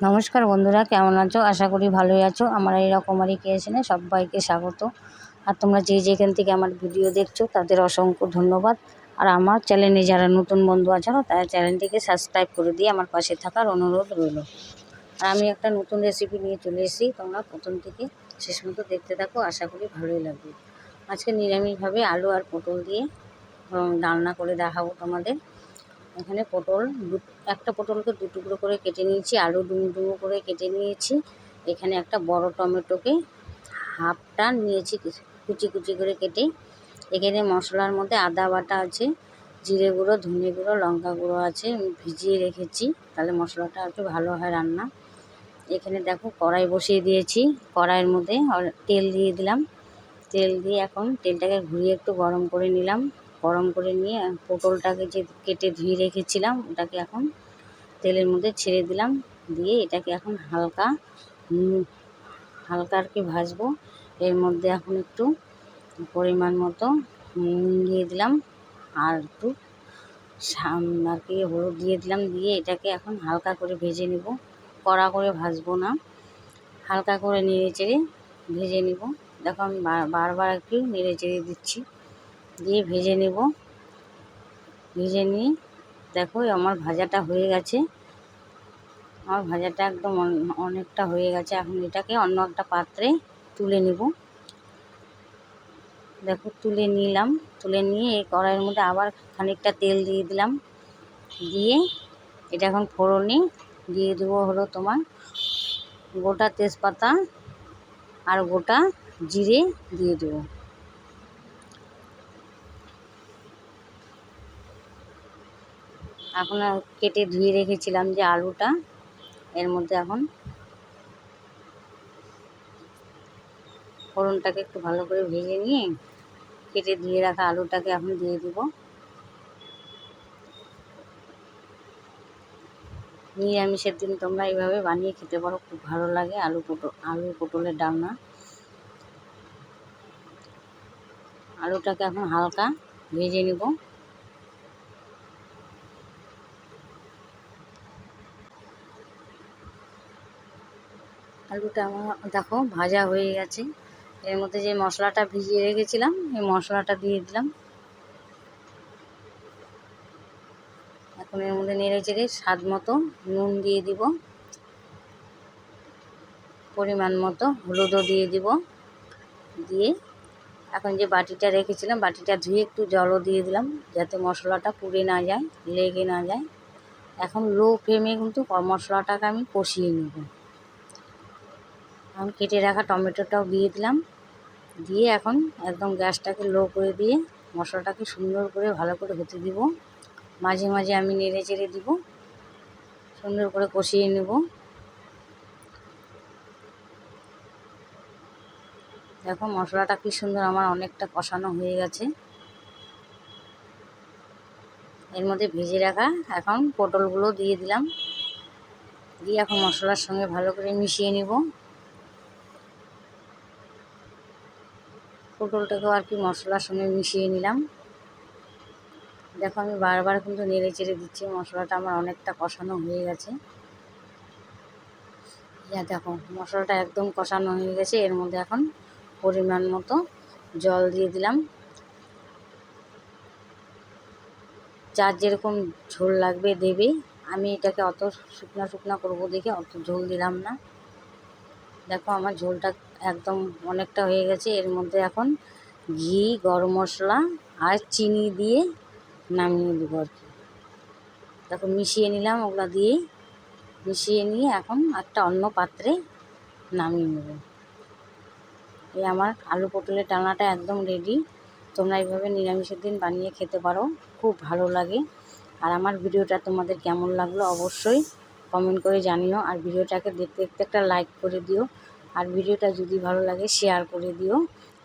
নমস্কার বন্ধুরা, কেমন আছো? আশা করি ভালোই আছো। আমার এই রকমারি ক্রিয়েশনে সবাইকে স্বাগত। আর তোমরা যে যেখান থেকে আমার ভিডিও দেখছ, তাদের অসংখ্য ধন্যবাদ। আর আমার চ্যানেলে যারা নতুন বন্ধু আছো, তারা চ্যানেলটিকে সাবস্ক্রাইব করে দিয়ে আমার পাশে থাকার অনুরোধ রইল। আর আমি একটা নতুন রেসিপি নিয়ে চলে এসেছি। তোমরা প্রথম থেকে শেষ মতো দেখতে থাকো, আশা করি ভালোই লাগবে। আজকে নিরামিষভাবে আলু আর পটল দিয়ে রান্না করে দেখাবো তোমাদের। এখানে পটল একটা পটলকে দু টুকরো করে কেটে নিয়েছি আলু ডুমো ডুমো করে কেটে নিয়েছি। এখানে একটা বড় টমেটোকে হাফটা নিয়েছি কুচি কুচি করে কেটে। এখানে মশলার মধ্যে আদা বাটা আছে, জিরে গুঁড়ো, ধনে গুঁড়ো, লঙ্কা গুঁড়ো আছে ভিজিয়ে রেখেছি, তাহলে মশলাটা একটু ভালো হয় রান্না। এখানে দেখো কড়াই বসিয়ে দিয়েছি, কড়াইয়ের মধ্যে তেল দিয়ে দিলাম। তেল দিয়ে এখন তেলটাকে ঘুরিয়ে একটু গরম করে নিলাম। গরম করে নিয়ে পটলটাকে যে কেটে ধুয়ে রেখেছিলাম, ওটাকে এখন তেলের মধ্যে ছেড়ে দিলাম। দিয়ে এটাকে এখন হালকা হালকা আর কি ভাজবো। এর মধ্যে এখন একটু পরিমাণ মতো নুন দিয়ে দিলাম আর একটু আর কি হলুদ দিয়ে দিলাম। দিয়ে এটাকে এখন হালকা করে ভেজে নেব। কড়া করে ভাজবো না। হালকা করে নেড়ে চেড়ে ভেজে নেব। দেখো আমি বারবার একটু নেড়ে চেড়ে দিচ্ছি। দিয়ে ভেজে নেব। ভেজে নিয়ে দেখো আমার ভাজাটা হয়ে গেছে। আমার ভাজাটা একদম অনেকটা হয়ে গেছে। এখন এটাকে অন্য একটা পাত্রে তুলে নেব। দেখো তুলে নিলাম। তুলে নিয়ে এই কড়াইয়ের মধ্যে আবার খানিকটা তেল দিয়ে দিলাম। দিয়ে এটা এখন ফোড়নে দিয়ে দেবো হলো তোমার গোটা তেজপাতা আর গোটা জিরে দিয়ে দেবো। এখন কেটে ধুয়ে রেখেছিলাম যে আলুটা। এর মধ্যে এখন ফোড়নটাকে একটু ভালো করে ভেজে নিয়ে কেটে ধুয়ে রাখা আলুটাকে এখন দিয়ে দিব। নিরামিষের দিন তোমরা এইভাবে বানিয়ে খেতে পারো, খুব ভালো লাগে আলু পটল, আলু পটলের ডালনা। আলুটাকে এখন হালকা ভেজে নেব। আলুটা আমার, দেখো, ভাজা হয়ে গেছে। এর মধ্যে যে মশলাটা ভিজিয়ে রেখেছিলাম, এই মশলাটা দিয়ে দিলাম। এখন এর মধ্যে নেড়ে চেড়ে স্বাদ মতো নুন দিয়ে দিব। পরিমাণ মতো হলুদও দিয়ে দিব। দিয়ে এখন যে বাটিটা রেখেছিলাম, বাটিটা ধুয়ে একটু জলও দিয়ে দিলাম, যাতে মশলাটা পুড়ে না যায়, লেগে না যায়। এখন লো ফ্লেমে কিন্তু মশলাটাকে আমি কষিয়ে নেব। এখন কেটে রাখা টমেটোটাও দিয়ে দিলাম। দিয়ে এখন একদম গ্যাসটাকে লো করে দিয়ে মশলাটাকে সুন্দর করে ভালো করে হতে দিব। মাঝে মাঝে আমি নেড়ে চেড়ে দিব। সুন্দর করে কষিয়ে নেব। দেখো মশলাটা কি সুন্দর আমার অনেকটা কষানো হয়ে গেছে। এর মধ্যে ভেজে রাখা এখন পটলগুলো দিয়ে দিলাম। দিয়ে এখন মশলার সঙ্গে ভালো করে মিশিয়ে নেব। পটলটাকেও আর কি মশলার সঙ্গে মিশিয়ে নিলাম। দেখো আমি বারবার কিন্তু নেড়ে চেড়ে দিচ্ছি, মশলাটা আমার অনেকটা কষানো হয়ে গেছে। ইয়া দেখো, মশলাটা একদম কষানো হয়ে গেছে, এর মধ্যে এখন পরিমাণ মতো জল দিয়ে দিলাম। যার যেরকম ঝোল লাগবে দেবে। আমি এটাকে অত শুকনা শুকনো করব দেখে অত ঝোল দিলাম না। দেখো আমার ঝোলটা একদম অনেকটা হয়ে গেছে। এর মধ্যে এখন ঘি, গরম মশলা আর চিনি দিয়ে নামিয়ে দেবো আর কি। দেখো, মিশিয়ে নিলাম ওগুলো দিয়ে। মিশিয়ে নিয়ে এখন একটা অন্য পাত্রে নামিয়ে নেব। এই আমার আলু পটলের ডালনাটা একদম রেডি তোমরা এইভাবে নিরামিষের দিন বানিয়ে খেতে পারো, খুব ভালো লাগে। আর আমার ভিডিওটা তোমাদের কেমন লাগল অবশ্যই কমেন্ট করে জানিও। আর ভিডিওটাকে দেখতে দেখতে একটা লাইক করে দিও। আর ভিডিওটা যদি ভালো লাগে শেয়ার করে দিও।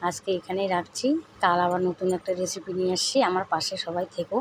আজকে এখানেই রাখছি। কাল আবার নতুন একটা রেসিপি নিয়ে আসছি। আমার পাশে সবাই থেকো।